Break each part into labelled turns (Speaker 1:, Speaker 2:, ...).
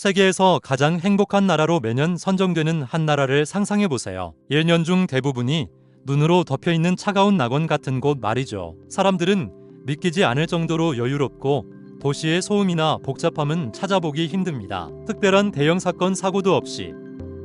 Speaker 1: 세계에서 가장 행복한 나라로 매년 선정되는 한 나라를 상상해 보세요. 1년 중 대부분이 눈으로 덮여 있는 차가운 낙원 같은 곳 말이죠. 사람들은 믿기지 않을 정도로 여유롭고 도시의 소음이나 복잡함은 찾아보기 힘듭니다. 특별한 대형 사건 사고도 없이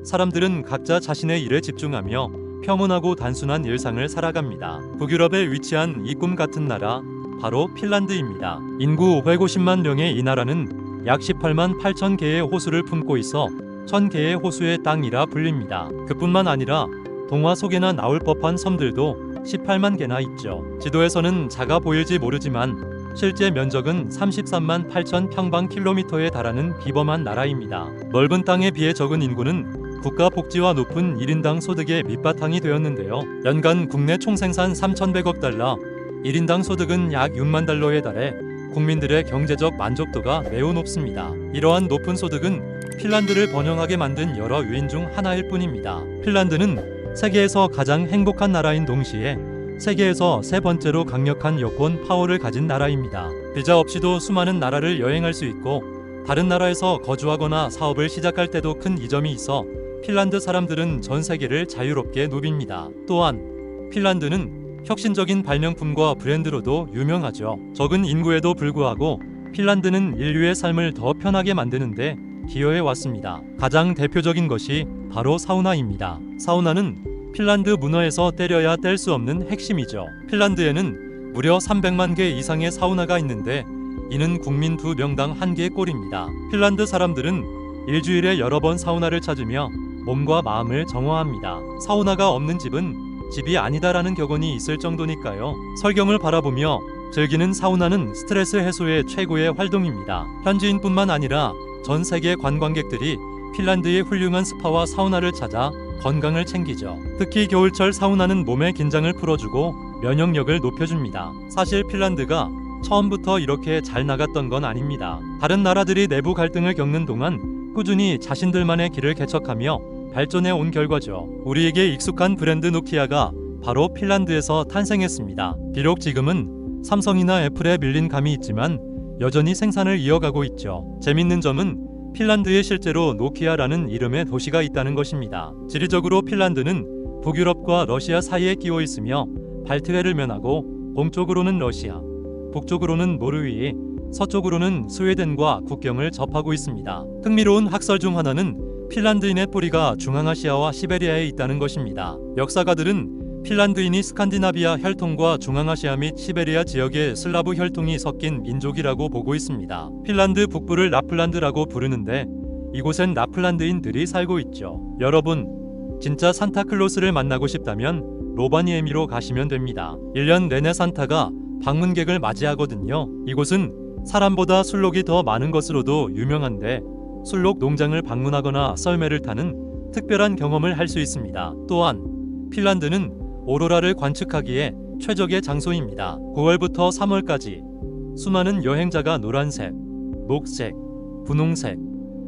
Speaker 1: 사람들은 각자 자신의 일에 집중하며 평온하고 단순한 일상을 살아갑니다. 북유럽에 위치한 이 꿈 같은 나라 바로 핀란드입니다. 인구 550만 명의 이 나라는 약 18만 8천 개의 호수를 품고 있어 1000개의 호수의 땅이라 불립니다. 그뿐만 아니라 동화 속에나 나올 법한 섬들도 18만 개나 있죠. 지도에서는 작아 보일지 모르지만 실제 면적은 33만 8천 평방 킬로미터에 달하는 비범한 나라입니다. 넓은 땅에 비해 적은 인구는 국가 복지와 높은 1인당 소득의 밑바탕이 되었는데요. 연간 국내 총생산 3,100억 달러, 1인당 소득은 약 6만 달러에 달해 국민들의 경제적 만족도가 매우 높습니다. 이러한 높은 소득은 핀란드를 번영하게 만든 여러 요인 중 하나일 뿐입니다. 핀란드는 세계에서 가장 행복한 나라인 동시에 세계에서 세 번째로 강력한 여권 파워를 가진 나라입니다. 비자 없이도 수많은 나라를 여행할 수 있고 다른 나라에서 거주하거나 사업을 시작할 때도 큰 이점이 있어 핀란드 사람들은 전 세계를 자유롭게 누빕니다. 또한 핀란드는 혁신적인 발명품과 브랜드로도 유명하죠. 적은 인구에도 불구하고 핀란드는 인류의 삶을 더 편하게 만드는데 기여해 왔습니다. 가장 대표적인 것이 바로 사우나입니다. 사우나는 핀란드 문화에서 때려야 뗄 수 없는 핵심이죠. 핀란드에는 무려 300만 개 이상의 사우나가 있는데 이는 국민 두 명당 한 개의 꼴입니다. 핀란드 사람들은 일주일에 여러 번 사우나를 찾으며 몸과 마음을 정화합니다. 사우나가 없는 집은 집이 아니다라는 격언이 있을 정도니까요. 설경을 바라보며 즐기는 사우나는 스트레스 해소의 최고의 활동입니다. 현지인뿐만 아니라 전 세계 관광객들이 핀란드의 훌륭한 스파와 사우나를 찾아 건강을 챙기죠. 특히 겨울철 사우나는 몸의 긴장을 풀어주고 면역력을 높여줍니다. 사실 핀란드가 처음부터 이렇게 잘 나갔던 건 아닙니다. 다른 나라들이 내부 갈등을 겪는 동안 꾸준히 자신들만의 길을 개척하며 발전해 온 결과죠. 우리에게 익숙한 브랜드 노키아가 바로 핀란드에서 탄생했습니다. 비록 지금은 삼성이나 애플에 밀린 감이 있지만 여전히 생산을 이어가고 있죠. 재밌는 점은 핀란드에 실제로 노키아라는 이름의 도시가 있다는 것입니다. 지리적으로 핀란드는 북유럽과 러시아 사이에 끼워 있으며 발트해를 면하고 동쪽으로는 러시아, 북쪽으로는 노르웨이, 서쪽으로는 스웨덴과 국경을 접하고 있습니다. 흥미로운 학설 중 하나는 핀란드인의 뿌리가 중앙아시아와 시베리아에 있다는 것입니다. 역사가들은 핀란드인이 스칸디나비아 혈통과 중앙아시아 및 시베리아 지역의 슬라브 혈통이 섞인 민족이라고 보고 있습니다. 핀란드 북부를 라플란드라고 부르는데 이곳엔 라플란드인들이 살고 있죠. 여러분, 진짜 산타클로스를 만나고 싶다면 로바니에미로 가시면 됩니다. 1년 내내 산타가 방문객을 맞이하거든요. 이곳은 사람보다 술록이 더 많은 것으로도 유명한데 술록 농장을 방문하거나 썰매를 타는 특별한 경험을 할 수 있습니다. 또한 핀란드는 오로라를 관측하기에 최적의 장소입니다. 9월부터 3월까지 수많은 여행자가 노란색, 녹색, 분홍색,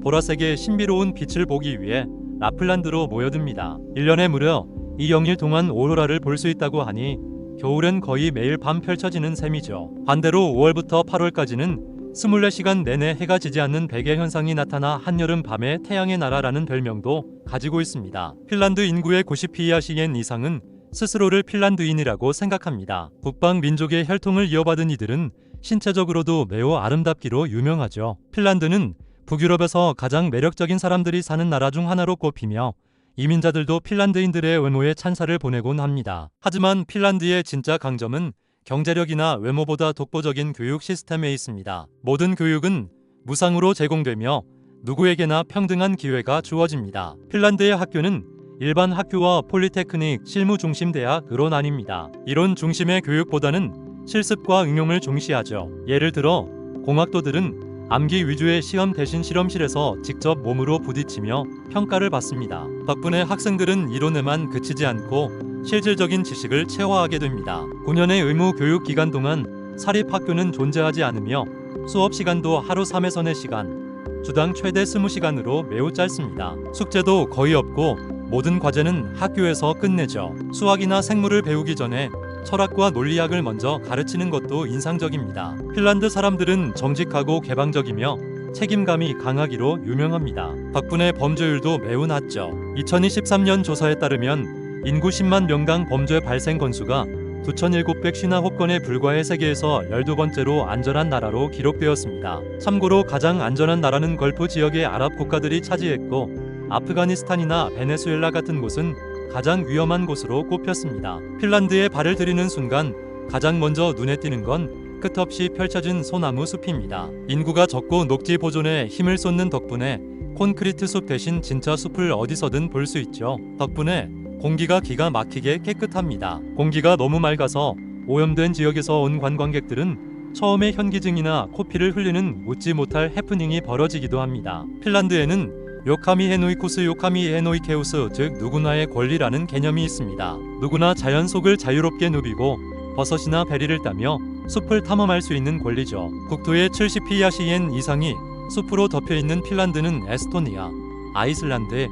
Speaker 1: 보라색의 신비로운 빛을 보기 위해 라플란드로 모여듭니다. 1년에 무려 2영일 동안 오로라를 볼 수 있다고 하니 겨울엔 거의 매일 밤 펼쳐지는 셈이죠. 반대로 5월부터 8월까지는 24시간 내내 해가 지지 않는 백의 현상이 나타나 한여름 밤의 태양의 나라라는 별명도 가지고 있습니다. 핀란드 인구의 90 이하시엔 이상은 스스로를 핀란드인이라고 생각합니다. 북방 민족의 혈통을 이어받은 이들은 신체적으로도 매우 아름답기로 유명하죠. 핀란드는 북유럽에서 가장 매력적인 사람들이 사는 나라 중 하나로 꼽히며 이민자들도 핀란드인들의 외모에 찬사를 보내곤 합니다. 하지만 핀란드의 진짜 강점은 경제력이나 외모보다 독보적인 교육 시스템에 있습니다. 모든 교육은 무상으로 제공되며 누구에게나 평등한 기회가 주어집니다. 핀란드의 학교는 일반 학교와 폴리테크닉, 실무 중심 대학으로 나뉩니다. 이론 중심의 교육보다는 실습과 응용을 중시하죠. 예를 들어 공학도들은 암기 위주의 시험 대신 실험실에서 직접 몸으로 부딪히며 평가를 받습니다. 덕분에 학생들은 이론에만 그치지 않고 실질적인 지식을 체화하게 됩니다. 9년의 의무 교육 기간 동안 사립학교는 존재하지 않으며 수업 시간도 하루 3에서 4시간, 주당 최대 20시간으로 매우 짧습니다. 숙제도 거의 없고 모든 과제는 학교에서 끝내죠. 수학이나 생물을 배우기 전에 철학과 논리학을 먼저 가르치는 것도 인상적입니다. 핀란드 사람들은 정직하고 개방적이며 책임감이 강하기로 유명합니다. 덕분에 범죄율도 매우 낮죠. 2023년 조사에 따르면 인구 10만 명당 범죄 발생 건수가 9,759건에 불과해 세계에서 12번째로 안전한 나라로 기록되었습니다. 참고로 가장 안전한 나라는 걸프 지역의 아랍 국가들이 차지했고 아프가니스탄이나 베네수엘라 같은 곳은 가장 위험한 곳으로 꼽혔습니다. 핀란드에 발을 들이는 순간 가장 먼저 눈에 띄는 건 끝없이 펼쳐진 소나무 숲입니다. 인구가 적고 녹지 보존에 힘을 쏟는 덕분에 콘크리트 숲 대신 진짜 숲을 어디서든 볼 수 있죠. 덕분에 공기가 기가 막히게 깨끗합니다. 공기가 너무 맑아서 오염된 지역에서 온 관광객들은 처음에 현기증이나 코피를 흘리는 웃지 못할 해프닝이 벌어지기도 합니다. 핀란드에는 요카미 헤노이코스 요카미 헤노이케우스 즉 누구나의 권리라는 개념이 있습니다. 누구나 자연 속을 자유롭게 누비고 버섯이나 베리를 따며 숲을 탐험할 수 있는 권리죠. 국토의 70피야시엔 이상이 숲으로 덮여 있는 핀란드는 에스토니아, 아이슬란드,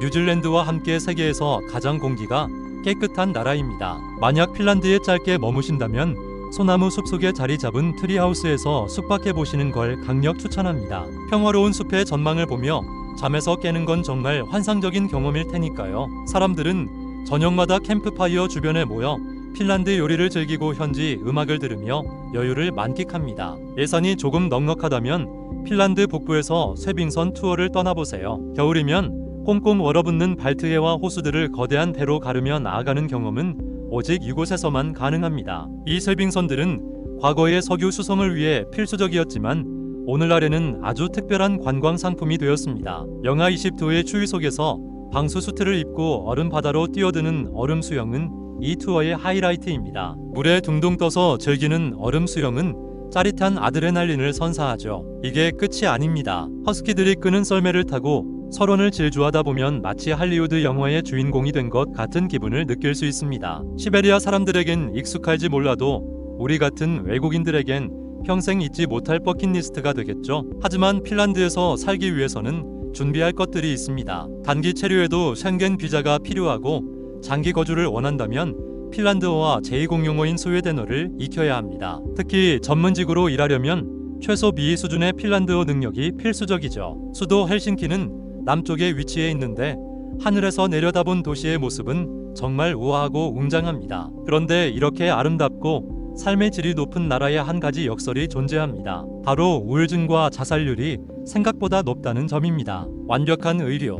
Speaker 1: 뉴질랜드와 함께 세계에서 가장 공기가 깨끗한 나라입니다. 만약 핀란드에 짧게 머무신다면 소나무 숲속에 자리 잡은 트리하우스에서 숙박해 보시는 걸 강력 추천합니다. 평화로운 숲의 전망을 보며 잠에서 깨는 건 정말 환상적인 경험일 테니까요. 사람들은 저녁마다 캠프파이어 주변에 모여 핀란드 요리를 즐기고 현지 음악을 들으며 여유를 만끽합니다. 예산이 조금 넉넉하다면 핀란드 북부에서 쇠빙선 투어를 떠나보세요. 겨울이면 꽁꽁 얼어붙는 발트해와 호수들을 거대한 배로 가르며 나아가는 경험은 오직 이곳에서만 가능합니다. 이 쇠빙선들은 과거의 석유 수송을 위해 필수적이었지만 오늘날에는 아주 특별한 관광 상품이 되었습니다. 영하 20도의 추위 속에서 방수 수트를 입고 얼음 바다로 뛰어드는 얼음 수영은 이 투어의 하이라이트입니다. 물에 둥둥 떠서 즐기는 얼음 수영은 짜릿한 아드레날린을 선사하죠. 이게 끝이 아닙니다. 허스키들이 끄는 썰매를 타고 설원을 질주하다 보면 마치 할리우드 영화의 주인공이 된 것 같은 기분을 느낄 수 있습니다. 시베리아 사람들에겐 익숙할지 몰라도 우리 같은 외국인들에겐 평생 잊지 못할 버킷리스트가 되겠죠. 하지만 핀란드에서 살기 위해서는 준비할 것들이 있습니다. 단기 체류에도 쉥겐 비자가 필요하고 장기 거주를 원한다면 핀란드어와 제2공용어인 스웨덴어를 익혀야 합니다. 특히 전문직으로 일하려면 최소 B 수준의 핀란드어 능력이 필수적이죠. 수도 헬싱키는 남쪽에 위치해 있는데 하늘에서 내려다본 도시의 모습은 정말 우아하고 웅장합니다. 그런데 이렇게 아름답고 삶의 질이 높은 나라에 한 가지 역설이 존재합니다. 바로 우울증과 자살률이 생각보다 높다는 점입니다. 완벽한 의료,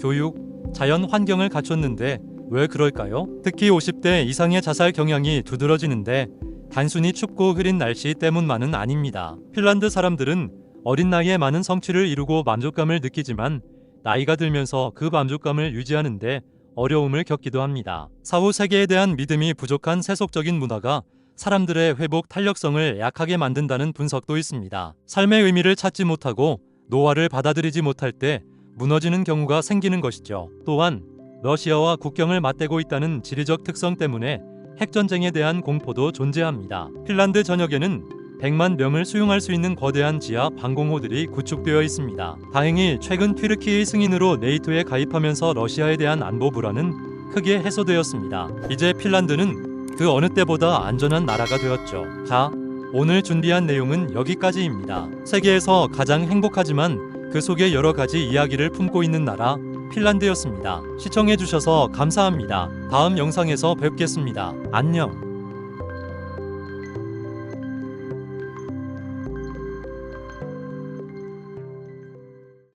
Speaker 1: 교육, 자연 환경을 갖췄는데 왜 그럴까요? 특히 50대 이상의 자살 경향이 두드러지는데 단순히 춥고 흐린 날씨 때문만은 아닙니다. 핀란드 사람들은 어린 나이에 많은 성취를 이루고 만족감을 느끼지만 나이가 들면서 그 만족감을 유지하는데 어려움을 겪기도 합니다. 사후 세계에 대한 믿음이 부족한 세속적인 문화가 사람들의 회복 탄력성을 약하게 만든다는 분석도 있습니다. 삶의 의미를 찾지 못하고 노화를 받아들이지 못할 때 무너지는 경우가 생기는 것이죠. 또한 러시아와 국경을 맞대고 있다는 지리적 특성 때문에 핵전쟁에 대한 공포도 존재합니다. 핀란드 전역에는 100만 명을 수용할 수 있는 거대한 지하 방공호들이 구축되어 있습니다. 다행히 최근 튀르키의 승인으로 네이토에 가입하면서 러시아에 대한 안보 불안은 크게 해소되었습니다. 이제 핀란드는 그 어느 때보다 안전한 나라가 되었죠. 자, 오늘 준비한 내용은 여기까지입니다. 세계에서 가장 행복하지만 그 속에 여러 가지 이야기를 품고 있는 나라 핀란드였습니다. 시청해주셔서 감사합니다. 다음 영상에서 뵙겠습니다. 안녕.